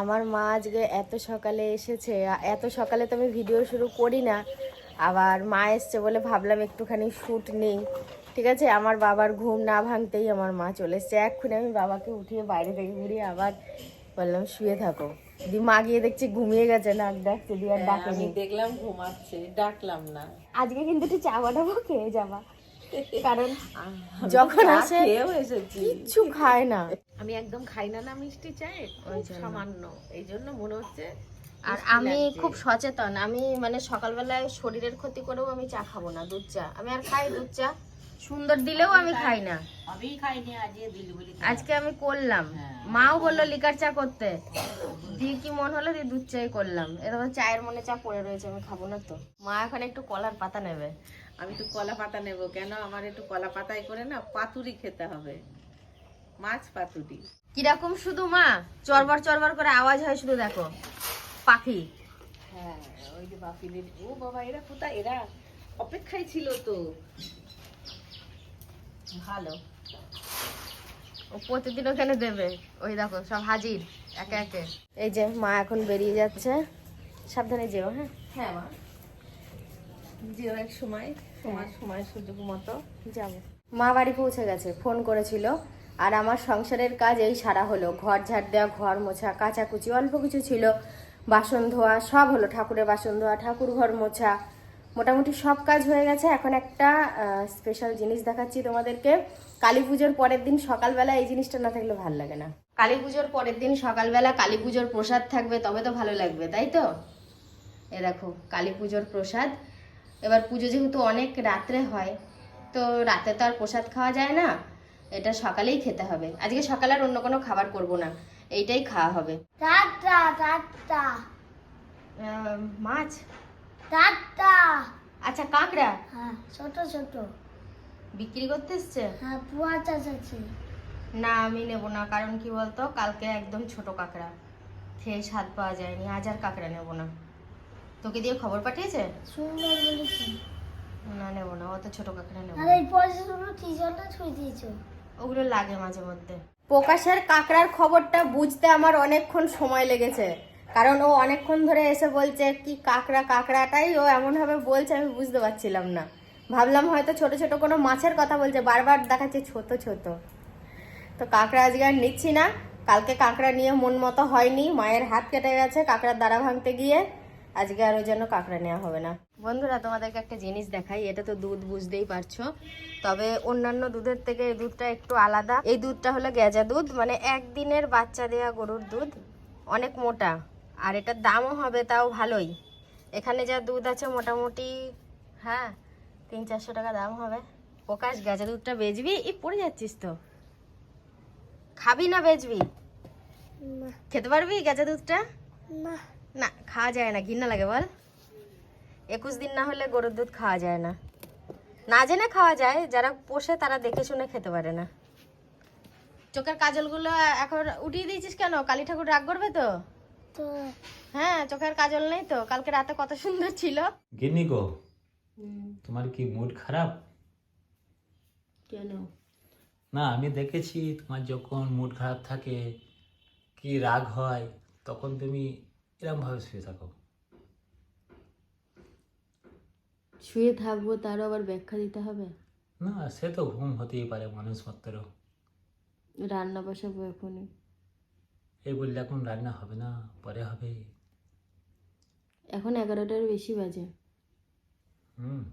আমার মা আজকে এত সকালে এসেছে এত সকালে তো আমি ভিডিও শুরু করি না। আবার মা এসছে বলে ভাবলাম একটুখানি শ্যুট নেই। ঠিক আছে আমার বাবার ঘুম না ভাঙতেই আমার মা চলে এসছে। এক্ষুনি আমি বাবাকে উঠিয়ে বাইরে থেকে ঘুরিয়ে আবার বললাম শুয়ে থাকো। দি মা গিয়ে দেখছি ঘুমিয়ে গেছে নাক ডাকছে দিয়ে আর হ্যাঁ, ডাকেনি দেখলাম ঘুমাচ্ছে ডাকলাম না। আজকে কিন্তু একটু চা বানাবো খেয়ে যাবা। কারণ যখন আসে কিচ্ছু খায় না। আমি একদম খাই না না মিষ্টি চায়ে সামান্য। এই জন্য মনে হচ্ছে আর আমি খুব সচেতন। আমি মানে সকালবেলায় শরীরের ক্ষতি করেও আমি চা খাব না দুধ চা। আমি আর খাই দুধ চা। সুন্দর দিলেও আমি খাই না। আজকে আজকে আমি করলাম। মাও বলল লিকার চা করতে। দিয়ে কি মন হলো? দিয়ে দুধ চাই করলাম। এরকম চায়ের মনে চা পড়ে রয়েছে আমি খাব না তো। মা এখন একটু কলার পাতা নেবে। আমি একটু কলা পাতা নেব। কেন? আমার একটু কলা পাতায় করে না পাতুরি খেতে হবে। মাছ পাতুরি। কীরকম শুধু মা? চরবার চরবার করে আওয়াজ হয় শুধু দেখো। পাখি। হ্যাঁ ওই যে ও বাবা এরা কোথায়? এরা অপেক্ষায় ছিল তো। ভালো। ও প্রতিদিন ওখানে দেবে। ওই দেখো সব হাজির একে একে। এই যে মা এখন বেরিয়ে যাচ্ছে। সাবধানে যেও হ্যাঁ? হ্যাঁ মা। যেও এক সময় তোমার সময় সুযোগ মতো। যাব। মা বাড়ি পৌঁছে গেছে ফোন করেছিল। আর আমার সংসারের কাজ এই সারা হলো। ঘর ঝাড় দেওয়া ঘর মোছা কাচাকুচি অল্প কিছু ছিল। বাসন ধোয়া সব হলো। ঠাকুরের বাসন ধোয়া ঠাকুর ঘর মোছা। মোটামুটি সব কাজ হয়ে গেছে। এখন একটা স্পেশাল জিনিস দেখাচ্ছি তোমাদেরকে। কালী পুজোর পরের দিন সকালবেলা এই জিনিসটা না থাকলে ভালো লাগে না। কালী পুজোর পরের দিন সকালবেলা কালী পুজোর প্রসাদ থাকবে তবে তো ভালো লাগবে তাই তো? এ দেখো কালী পুজোর প্রসাদ। এবার পুজো যেহেতু অনেক রাত্রে হয় তো রাতে তো আর প্রসাদ খাওয়া যায় না এটা সকালেই খেতে হবে। আজকে সকালে আর অন্য কোনো খাবার করব না এইটাই খাওয়া হবে। টাটা টাটা মাছ? টাটা আচ্ছা কাঁকড়া? হ্যাঁ ছোট ছোট। বিক্রি করতে এসছে? হ্যাঁ না আমি নেব না কারণ কি বলতো কালকে একদম ছোট কাঁকড়া। খেয়ে স্বাদ পাওয়া যায়নি আজ আর কাঁকড়া নেব না। তোকে দিয়ে খবর পাঠিয়েছে? সুন্দর বলেছি। না নেব না অত ছোট কাঁকড়া নেব আর এই পয়সাগুলো কি জন্য ছুঁয়ে দিয়েছ? ওগুলো লাগে মাঝে মধ্যে। প্রকাশের কাঁকড়ার খবরটা বুঝতে আমার অনেকক্ষণ সময় লেগেছে। কারণ ও অনেকক্ষণ ধরে এসে বলছে কি কাঁকড়া কাঁকড়াটাই ও এমনভাবে বলছে আমি বুঝতে পারছিলাম না। ভাবলাম হয়তো ছোট ছোট কোনো মাছের কথা বলছে। বারবার দেখাচ্ছে ছোট ছোট। তো কাঁকড়া আজকে আর নিচ্ছি না। কালকে কাঁকড়া নিয়ে মন মতো হয়নি। মায়ের হাত কেটে গেছে কাঁকড়ার দ্বারা ভাঙতে গিয়ে। আজকে আর ওই জন্য কাঁকড়া নেওয়া হবে না। বন্ধুরা তোমাদেরকে একটা জিনিস দেখাই এটা তো দুধ বুঝতেই পারছ। তবে অন্যান্য দুধের থেকে এই দুধটা একটু আলাদা। এই দুধটা হলো গেজা দুধ মানে একদিনের বাচ্চা দেওয়া গরুর দুধ অনেক মোটা। আর এটার দামও হবে তাও ভালোই। এখানে যা দুধ আছে মোটামুটি হ্যাঁ তিন চারশো টাকা দাম হবে। প্রকাশ গেজা দুধটা বেচবি? এই পড়ে যাচ্ছিস তো। খাবি না বেচবি? খেতে পারবি গেজা দুধটা? না। না খাওয়া যায় না ঘিন্না লাগে বল। একুশ দিন না হলে গরুর দুধ খাওয়া যায় না। না জেনে খাওয়া যায় যারা পোষে তারা দেখে শুনে খেতে পারে না। চোখের কাজলগুলো এখন উঠিয়ে দিয়েছিস কেন? কালী ঠাকুর রাগ করবে তো? তো। হ্যাঁ চোখের কাজল নেই তো? কালকে রাতে কত সুন্দর ছিল। গিন্নি গো তোমার কি মুড খারাপ? কেন? না আমি দেখেছি তোমার যখন মুড খারাপ থাকে কি রাগ হয় তখন তুমি এরমভাবে শুয়ে থাকো? শুয়ে থাকব তারও আবার ব্যাখ্যা দিতে হবে? না সে তো ঘুম হতেই পারে মানুষ মাত্র রান্না বসাবো এখনই। এই বললে এখন রান্না হবে না পরে হবে। এখন এগারোটার বেশি বাজে। হুম।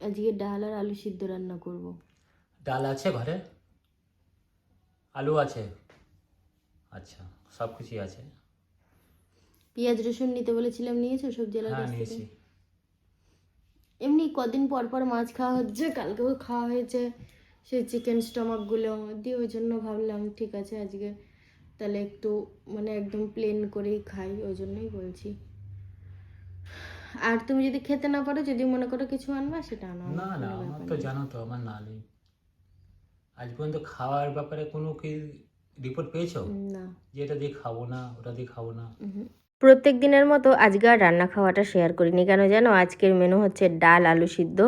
আজকে ডাল আর আলু সিদ্ধ রান্না করব। ডাল আছে ঘরে? আলু আছে? আচ্ছা সব কিছুই আছে। পেঁয়াজ রসুন নিতে বলেছিলাম নিয়েছো সবজি আলার হ্যাঁ কাছ থেকে? এমনি কদিন পর পর মাছ খাওয়া হচ্ছে কালকেও খাওয়া হয়েছে। সেই চিকেন স্টমাকগুলো দিয়ে ওই জন্য ভাবলাম ঠিক আছে আজকে তাহলে একটু মানে একদম প্লেন করেই খাই ওই জন্যই বলছি। আর তুমি যদি খেতে না পারো যদি মনে করো কিছু আনবা সেটা আনো না না আমার তো জানো তো আমার না নেই আজ পর্যন্ত খাওয়ার ব্যাপারে কোনো কি রিপোর্ট পেয়েছ? না। যে এটা দিয়ে খাব না ওটা দিয়ে খাব না। প্রত্যেক দিনের মতো আজকে আর রান্না খাওয়াটা শেয়ার করিনি। কেন জানো? আজকের মেনু হচ্ছে ডাল আলু সিদ্ধ।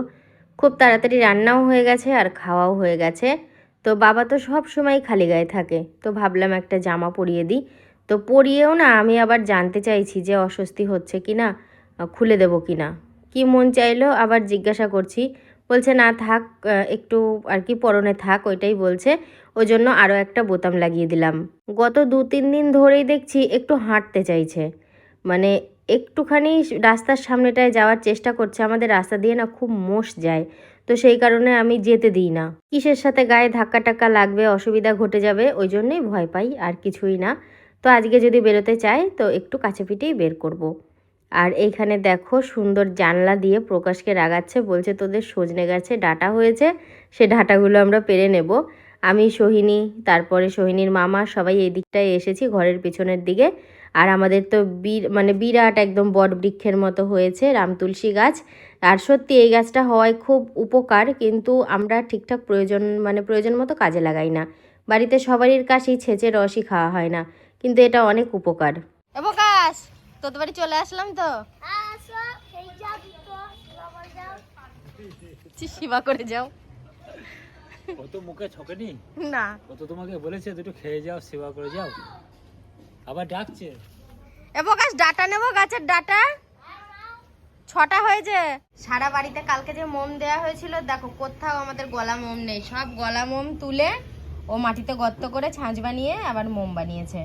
খুব তাড়াতাড়ি রান্নাও হয়ে গেছে আর খাওয়াও হয়ে গেছে। তো বাবা তো সব সময় খালি গায়ে থাকে। তো ভাবলাম একটা জামা পরিয়ে দিই। তো পরিয়েও না আমি আবার জানতে চাইছি যে অস্বস্তি হচ্ছে কি না, খুলে দেবো কি না। কি মন চাইলো আবার জিজ্ঞাসা করছি। বলছে, না থাক, একটু আর কি পরনে থাক ওইটাই বলছে। ওই জন্য আরও একটা বোতাম লাগিয়ে দিলাম। গত দু তিন দিন ধরেই দেখছি একটু হাঁটতে চাইছে। মানে একটুখানি রাস্তার সামনেটায় যাওয়ার চেষ্টা করছে, আমাদের রাস্তা দিয়ে না খুব মোষ যায়। তো সেই কারণে আমি যেতে দিই না। কিসের সাথে গায়ে ধাক্কা টাক্কা লাগবে, অসুবিধা ঘটে যাবে, ওই জন্যই ভয় পাই আর কিছুই না। তো আজকে যদি বেরোতে চাই, তো একটু কাছে পিঠেই বের করব। আর এইখানে দেখো সুন্দর জানলা দিয়ে প্রকাশকে রাগাচ্ছে, বলছে তোদের সজনে গাছে ডাটা হয়েছে, সে ডাটাগুলো আমরা পেরে নেব। আমি সোহিনী, তারপরে সোহিনীর মামা, সবাই এই দিকটায় এসেছি ঘরের পিছনের দিকে। আর আমাদের তো বীর মানে বিরাট একদম বট বৃক্ষের মতো হয়েছে রাম তুলসী গাছ। আর সত্যি এই গাছটা হওয়ায় খুব উপকার কিন্তু আমরা ঠিকঠাক প্রয়োজন মানে প্রয়োজন মতো কাজে লাগাই না। বাড়িতে সবারই কাছেই ছেঁচে রসই খাওয়া হয় না কিন্তু এটা অনেক উপকার। প্রকাশ তোদের বাড়ি চলে আসলাম তো? সেবা করে যাও। ও তো মুখে ছকেনি? না। ও তো তোমাকে বলেছে দুটো খেয়ে যাও সেবা করে যাও। আবার ডাকছে। এবো প্রকাশ ডাটা নেব গাছের ডাটা? ছটা হয়েছে। সারা বাড়িতে কালকে যে মোম দেয়া হয়েছিল দেখো কোথাও আমাদের গলা মোম নেই। সব গলা মোম তুলে ও মাটিতে গর্ত করে ছাঁচ বানিয়ে আবার মোম বানিয়েছে।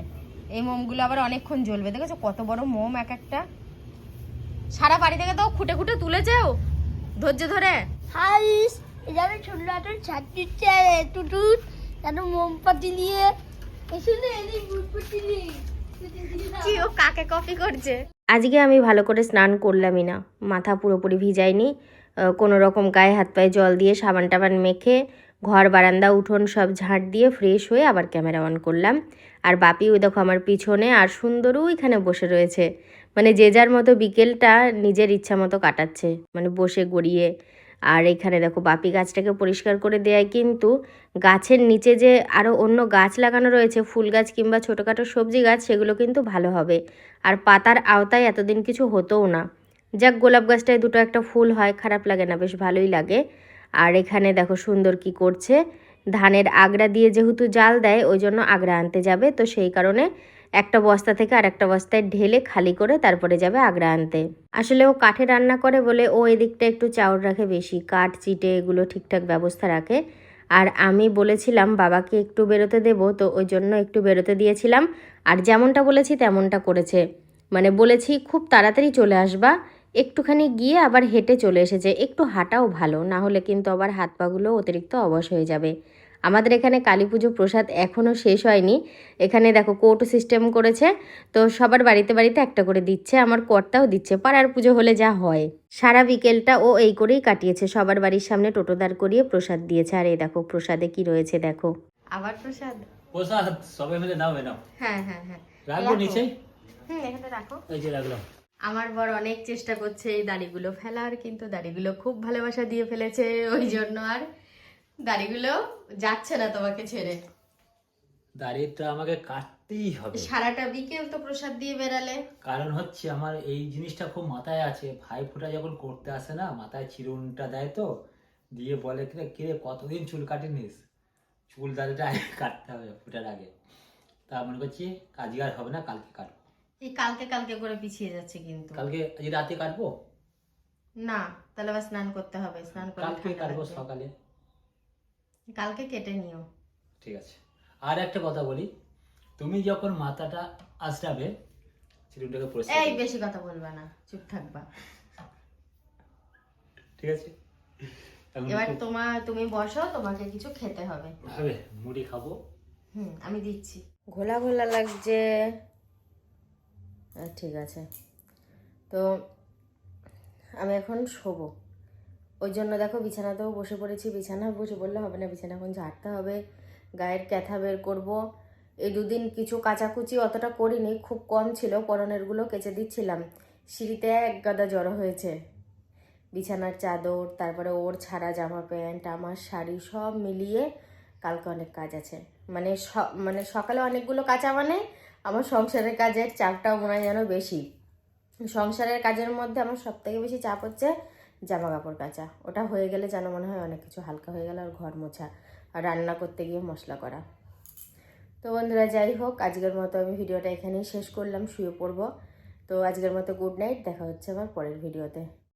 এই মোমগুলো আবার অনেকক্ষণ জ্বলবে। দেখেছ কত বড় মোম এক একটা? সারা বাড়ি থেকে তো খুঁটে খুঁটে তুলেছেও। ধৈর্য ধরে। হাইস এই যাবে ছোট একটা ছাদ দিচ্ছে টুটু যেন মোমবাতি নিয়ে কাকে কপি করছে? আজকে আমি ভালো করে স্নান করলামই না। মাথা পুরোপুরি ভিজাইনি কোনো রকম গায়ে হাত পায়ে জল দিয়ে সাবান টাবান মেখে ঘর, বারান্দা, উঠোন সব ঝাঁট দিয়ে ফ্রেশ হয়ে আবার ক্যামেরা অন করলাম। আর বাপি ওই দেখো আমার পিছনে আর সুন্দরও এখানে বসে রয়েছে। মানে যে যার মতো বিকেলটা নিজের ইচ্ছা মতো কাটাচ্ছে। মানে বসে গড়িয়ে আর এখানে দেখো বাপি গাছটাকে পরিষ্কার করে দেয় কিন্তু গাছের নিচে যে আরও অন্য গাছ লাগানো রয়েছে, ফুল গাছ কিংবা ছোটোখাটো সবজি গাছ, সেগুলো কিন্তু ভালো হবে। আর পাতার আওতায় এতদিন কিছু হতোও না। যাক, গোলাপ গাছটায় দুটো একটা ফুল হয়, খারাপ লাগে না, বেশ ভালোই লাগে। আর এখানে দেখো সুন্দর কি করছে। ধানের আগড়া দিয়ে যেহেতু জাল দেয়, ওই জন্য আগড়া আনতে যাবে। তো সেই কারণে একটা বস্তা থেকে আর একটা বস্তায় ঢেলে খালি করে তারপরে যাবে আগ্রা আনতে। আসলে ও কাঠে রান্না করে বলে ও এদিকটা একটু চাউল রাখে বেশি, কাঠ, চিটে এগুলো ঠিকঠাক ব্যবস্থা রাখে। আর আমি বলেছিলাম, বাবাকে একটু বেরোতে দেবো। তো ওই জন্য একটু বেরোতে দিয়েছিলাম। আর যেমনটা বলেছি তেমনটা করেছে। মানে বলেছি, খুব তাড়াতাড়ি চলে আসবা। একটুখানি গিয়ে আবার হেঁটে চলে এসেছে। একটু হাঁটাও ভালো, না হলে কিন্তু আবার হাত পাগুলো অতিরিক্ত অবশ হয়ে যাবে। আমাদের এখানে কালী পুজো প্রসাদ এখনও শেষ হয়নি। এখানে দেখো কোর্ট সিস্টেম করেছে তো সবার বাড়িতে বাড়িতে একটা করে দিচ্ছে আমার কর্তাও দিচ্ছে। পাড়ার পুজো হলে যা হয়। সারা বিকেলটা ও এই করেই কাটিয়েছে সবার বাড়ির সামনে টোটো দাঁড় করিয়ে প্রসাদ দিয়েছে। আর এই দেখো প্রসাদে কি রয়েছে দেখো। আবার প্রসাদ? প্রসাদ সবাই মিলে নাও নাও। হ্যাঁ হ্যাঁ হ্যাঁ। রাখব। নিচে হুম এখানে রাখো। এই যে রাখলাম। আমার বর অনেক চেষ্টা করছে এই দাড়িগুলো ফেলার কিন্তু দাড়িগুলো খুব ভালোবাসা দিয়ে ফেলেছে ওই জন্য আর দাড়িগুলো যাচ্ছে না তোমাকে ছেড়ে। দাড়িটা আমাকে কাটতেই হবে। সারাটা বিকেল তো প্রসাদ দিয়ে বেরালে কারণ হচ্ছে আমার এই জিনিসটা খুব মাথায় আছে। ভাই ফোঁটা যখন করতে আসে না মাথায় চিরুনটা দেয় তো দিয়ে বলে কিরে কিরে কতদিন চুল কাটিনিস? চুল দাড়িটা আগে কাটতে হবে ফুটার আগে। তা মনে করছি আজকে আর হবে না কালকে কাটবো। এই কালকে কালকে করে পিছিয়ে যাচ্ছে কিন্তু। কালকে আজ রাতে কাটবো? না তাহলে আবার স্নান করতে হবে স্নান করে কালকে কাটবো সকালে। কালকে কেটে নিও। ঠিক আছে। আর একটা কথা বলি তুমি যখন মাথাটা আঁচড়াবে চিরুনটাকে পরিষ্কার এই বেশি কথা বলবা না চুপ থাকবা। ঠিক আছে? এবার তোমার তুমি বসো তোমাকে কিছু খেতে হবে। হবে মুড়ি খাব। হুম আমি দিচ্ছি। ঘোলা ঘোলা লাগছে। ঠিক আছে। তো আমি এখন শোবো। ওই জন্য দেখো বিছানাতেও বসে পড়েছি, বিছানা বসে পড়লে হবে না, বিছানা এখন ঝাড়তে হবে, গায়ের ক্যাথা বের করব। এই দুদিন কিছু কাচাকুচি অতটা করিনি, খুব কম ছিল পরনেরগুলো কেচে দিচ্ছিলাম। সিঁড়িতে এক গাদা জড়ো হয়েছে। বিছানার চাদর, তারপরে ওর ছাড়া জামা প্যান্ট, আমার শাড়ি সব মিলিয়ে কালকে অনেক কাজ আছে। মানে মানে সকালে অনেকগুলো কাঁচা মানে আমার সংসারের কাজের চাপটাও মনে হয় যেন বেশি। সংসারের কাজের মধ্যে আমার সব থেকে বেশি চাপ হচ্ছে জামা কাপড় কাচা। ওটা হয়ে গেলে যেন মনে হয় অনেক কিছু হালকা হয়ে গেল আর ঘর মোছা আর রান্না করতে গিয়ে মশলা করা। তো বন্ধুরা, যাই হোক, আজকের মতো আমি ভিডিওটা এখানেই শেষ করলাম, শুয়ে পড়ব। তো আজকের মতো গুড নাইট দেখা হচ্ছে আমার পরের ভিডিওতে।